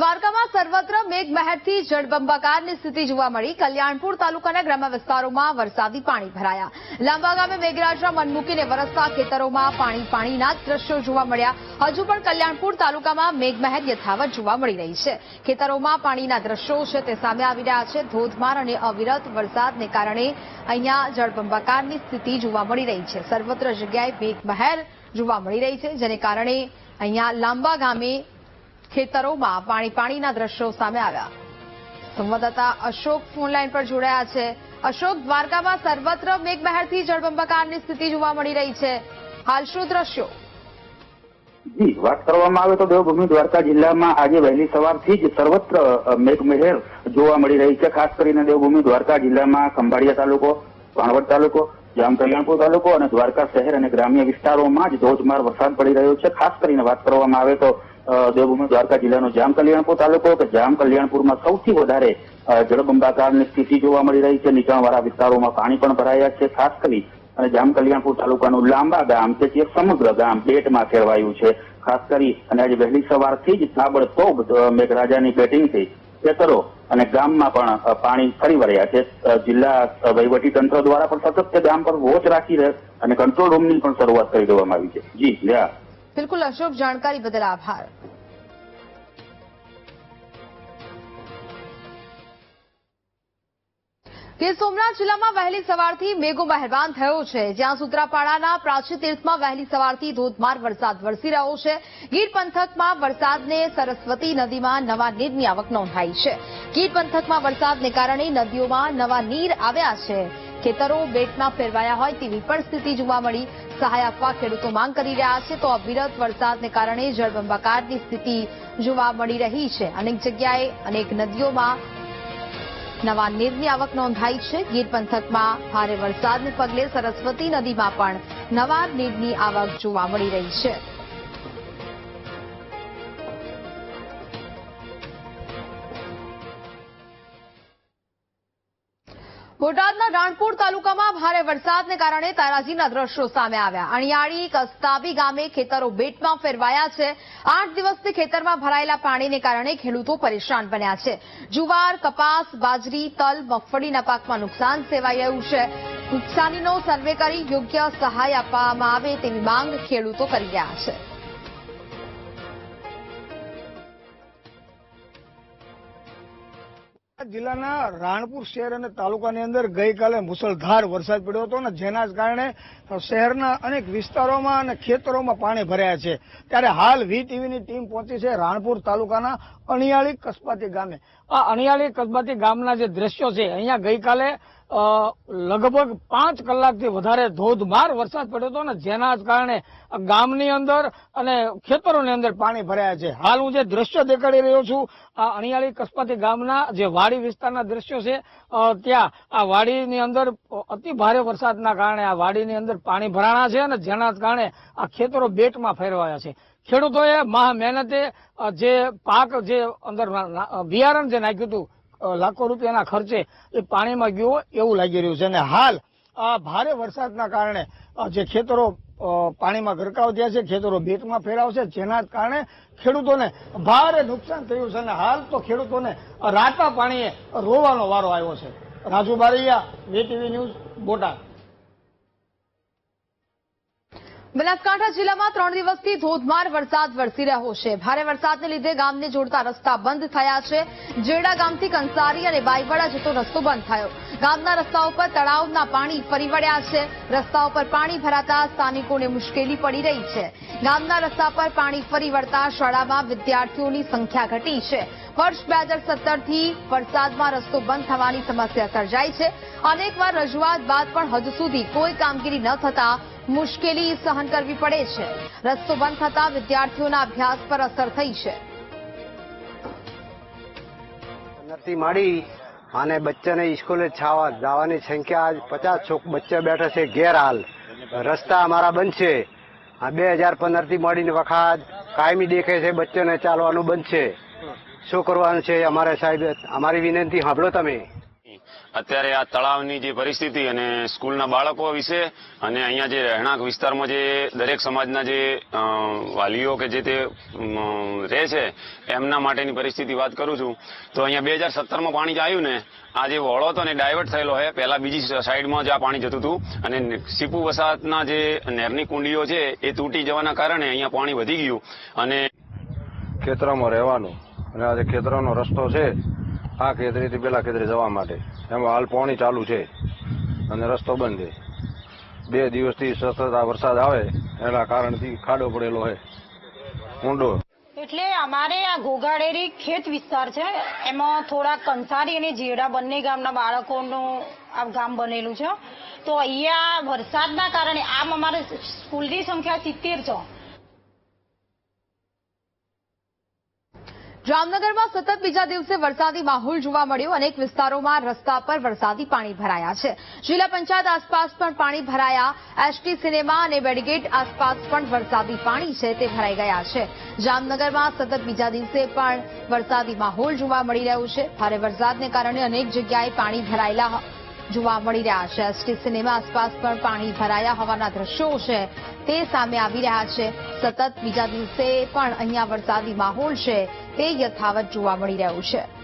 દ્વારકામાં સર્વત્ર મેઘમહેરથી જળબંબાકારની સ્થિતિ જોવા મળી. કલ્યાણપુર તાલુકાના ગ્રામ્ય વિસ્તારોમાં વરસાદી પાણી ભરાયા. લાંબા ગામે મેઘરાજા મન મૂકીને વરસતા ખેતરોમાં પાણી પાણીના દ્રશ્યો જોવા મળ્યા. હજુ પણ કલ્યાણપુર તાલુકામાં મેઘમહેર યથાવત જોવા મળી રહી છે. ખેતરોમાં પાણીના દ્રશ્યો છે તે સામે આવી રહ્યા છે. ધોધમાર અને અવિરત વરસાદને કારણે અહીંયા જળબંબાકારની સ્થિતિ જોવા મળી રહી છે. સર્વત્ર જગ્યાએ મેઘમહેર જોવા મળી રહી છે, જેને કારણે અહીંયા લાંબા ગામે ખેતરોમાં પાણી પાણીના દ્રશ્યો સામે આવ્યા. સંવાદદાતા અશોક ફોનલાઈન પર જોડાયા છે. અશોક, દ્વારકામાં સર્વત્ર મેઘમહેરથી જળબંબાકારની સ્થિતિ જોવા મળી રહી છે. હાલ શું દ્રશ્યો? જી, વાત કરવામાં આવે તો દેવભૂમિ દ્વારકા જિલ્લામાં આજે વહેલી સવારથી જ સર્વત્ર મેઘમહેર જોવા મળી રહી છે. ખાસ કરીને દેવભૂમિ દ્વારકા જિલ્લામાં ખંભાળિયા તાલુકો, ભાણવડ તાલુકો, જામકલ્યાણપુર તાલુકો અને દ્વારકા શહેર અને ગ્રામ્ય વિસ્તારોમાં જ ધોધમાર વરસાદ પડી રહ્યો છે. ખાસ કરીને વાત કરવામાં આવે તો દેવભૂમિ દ્વારકા જિલ્લાનો જામ કલ્યાણપુર તાલુકો કે જામ કલ્યાણપુરમાં સૌથી વધારે જળબંબાકારની સ્થિતિ જોવા મળી રહી છે. નીચાણવાળા વિસ્તારોમાં પાણી પણ ભરાયા છે. ખાસ કરી અને જામ કલ્યાણપુર તાલુકાનું લાંબા ગામ કે જે સમગ્ર ગામ બેટમાં ફેરવાયું છે. ખાસ કરી અને આજે વહેલી સવારથી જ તાબડતોબ મેઘરાજાની બેટિંગથી ખેતરો અને ગામમાં પણ પાણી ફરી વળ્યા છે. જિલ્લા વહીવટી તંત્ર દ્વારા પણ સતત ગામ પર વોચ રાખી રહે અને કંટ્રોલ રૂમની પણ શરૂઆત કરી દેવામાં આવી છે. જી, લ્યા. બિલકુલ અશોક, જાણકારી બદલ આભાર. ગીર સોમનાથ જિલ્લામાં વહેલી સવારથી મેઘો મહેરબાન થયો છે. જ્યાં સુત્રાપાડાના પ્રાચી તીર્થમાં વહેલી સવારથી ધોધમાર વરસાદ વરસી રહ્યો છે. ગીર પંથકમાં વરસાદને સરસ્વતી નદીમાં નવા નીરની આવક નોંધાઈ છે. ગીર પંથકમાં વરસાદને કારણે નદીઓમાં નવા નીર આવ્યા છે. ખેતરો, બેટમાં ફેરવાયા હોય તેવી પણ સ્થિતિ જોવા મળી. સહાય આપવા ખેડૂતો માંગ કરી રહ્યા છે તો અવિરત વરસાદને કારણે જળબંબાકારની સ્થિતિ જોવા મળી રહી છે. અનેક જગ્યાએ અનેક નદીઓમાં નવા નીરની આવક નોંધાઈ છે. ગીર પંથકમાં ભારે વરસાદને પગલે સરસ્વતી નદીમાં પણ નવા નીરની આવક જોવા મળી રહી છે. બોટાદના રાણપુર તાલુકામાં ભારે વરસાદને કારણે તારાજીના દ્રશ્યો સામે આવ્યા. અણિયાળી, કસ્તાબી ગામે ખેતરો બેટમાં ફેરવાયા છે. આઠ દિવસથી ખેતરમાં ભરાયેલા પાણીને કારણે ખેડૂતો પરેશાન બન્યા છે. જુવાર, કપાસ, બાજરી, તલ મગફળીના પાકમાં નુકસાન સેવાયું છે. નુકસાનીનો સર્વે કરી યોગ્ય સહાય આપવામાં આવે તેવી માંગ ખેડૂતો કરી રહ્યા છે. જિલ્લાના રાણપુર શહેર અને તાલુકાની અંદર ગઈકાલે મુસળધાર વરસાદ પડ્યો હતો અને જેના કારણે શહેરના અનેક વિસ્તારોમાં અને ખેતરોમાં પાણી ભરાયા છે. ત્યારે હાલ વી ટીવીની ટીમ પહોંચી છે રાણપુર તાલુકાના અણિયાળી કસબાતી ગામે. આ અણિયાળી કસબાતી ગામના જે દ્રશ્યો છે, અહીંયા ગઈકાલે લગભગ પાંચ કલાકથી વધારે ધોધમાર વરસાદ પડ્યો હતો ને જેના જ કારણે ગામની અંદર અને ખેતરોની અંદર પાણી ભરાયા છે. હાલ હું જે દ્રશ્ય દેખાડી રહ્યો છું, આ અણિયાળી કસ્પાતી ગામના જે વાડી વિસ્તારના દ્રશ્યો છે ત્યાં આ વાડીની અંદર અતિ ભારે વરસાદના કારણે આ વાડીની અંદર પાણી ભરાણા છે અને જેના જ કારણે આ ખેતરો બેટમાં ફેરવાયા છે. ખેડૂતોએ મહા મહેનતે જે પાક જે અંદર બિયારણ જે નાખ્યું હતું લાખો રૂપિયાના ખર્ચે એ પાણીમાં ગયો એવું લાગી રહ્યું છે. અને હાલ આ ભારે વરસાદના કારણે જે ખેતરો પાણીમાં ગરકાવ થયા છે, ખેતરો બેટમાં ફેરાવશે જેના કારણે ખેડૂતોને ભારે નુકસાન થયું છે. અને હાલ તો ખેડૂતોને રાતા પાણીએ રોવાનો વારો આવ્યો છે. Raju Baraiya VTV news, Botad. Banaskantha જિલ્લામાં ત્રણ દિવસથી ધોધમાર વરસાદ વરસી રહ્યો છે. ભારે વરસાદને લીધે ગામને જોડતા રસ્તા બંધ થયા છે. જેડા ગામથી કંસારી અને બાઈવાડા જતો રસ્તો બંધ થયો. ગામના રસ્તાઓ પર તળાવના પાણી ફરી વળ્યા છે. રસ્તાઓ પર પાણી ભરાતા સ્થાનિકોને મુશ્કેલી પડી રહી છે. ગામના રસ્તા પર પાણી ફરી વળતા શાળામાં વિદ્યાર્થીઓની સંખ્યા ઘટી છે. વર્ષ બે હજાર સત્તરથી વરસાદમાં રસ્તો બંધ થવાની સમસ્યા સર્જાઈ છે. અનેકવાર રજૂઆત બાદ પણ હજુ સુધી કોઈ કામગીરી ન થતા મુશ્કેલી સહન કરવી પડે છે. રસ્તો બંધ થતા વિદ્યાર્થીઓના અભ્યાસ પર અસર થઈ છે. નથી અને બચ્ચાને સ્કૂલે છાવા જવાની સંખ્યા આજ પચાસ છોક બચ્ચા બેઠા છે ઘેર હાલ રસ્તા અમારા બંધ છે. આ બે હજાર પંદરથી મળીને વખત કાયમી દેખાય છે બચ્ચોને ચાલવાનું બંધ છે. શું કરવાનું છે? અમારે સાહેબ, અમારી વિનંતી સાંભળો તમે. અત્યારે આ તળાવની જે પરિસ્થિતિ અને સ્કૂલના બાળકો વિશે અને અહીંયા જે રહેણાંક વિસ્તારમાં જે દરેક સમાજના જે વાલીઓ કે જે તે રહે છે, એમના માટેની પરિસ્થિતિ વાત કરું છું. તો અહીંયા બે હજાર સત્તરમાં પાણી આવ્યું ને, આ જે વળો હતો ને ડાયવર્ટ થયેલો છે પહેલાં બીજી સાઈડમાં જ આ પાણી જતું હતું. અને સીપુ વસાહતના જે નહેરની કુંડીઓ છે, એ તૂટી જવાના કારણે અહીંયા પાણી વધી ગયું. અને ખેતરમાં રહેવાનું. અને આ જે ખેતરોનો રસ્તો છે આ ખેતરીથી પેલા ખેતરી જવા માટે. એમાં હાલ પાણી ચાલુ છે અને રસ્તો બંધ બે દિવસથી સતત વરસાદ આવે, એના કારણથી ખાડો પડેલો છે. ઊંડો. એટલે અમારે આ ઘોઘાડેરી ખેત વિસ્તાર છે, એમાં થોડા કંસારી અને જેડા બંને ગામના બાળકોનું આ ગામ બનેલું છે. તો અહીંયા વરસાદના કારણે આમ અમારે સ્કૂલની સંખ્યા સિત્તેર છે. જામનગરમાં સતત બીજા દિવસે વરસાદી માહોલ જોવા મળ્યો. અનેક વિસ્તારોમાં રસ્તા પર વરસાદી પાણી ભરાયા છે. જિલ્લા પંચાયત આસપાસ પણ પાણી ભરાયા. એસટી સિનેમા અને બેડીગેટ આસપાસ પણ વરસાદી પાણી છે તે ભરાઈ ગયા છે. જામનગરમાં સતત બીજા દિવસે પણ વરસાદી માહોલ જોવા મળી રહ્યો છે. ભારે વરસાદને કારણે અનેક જગ્યાએ પાણી ભરાયેલા જોવા મળી રહ્યા છે. એસટી સિનેમા આસપાસ પણ પાણી ભરાયા હોવાના દ્રશ્યો છે તે સામે આવી રહ્યા છે. સતત બીજા દિવસે પણ અહીંયા વરસાદી માહોલ છે તે યથાવત જોવા મળી રહ્યું છે.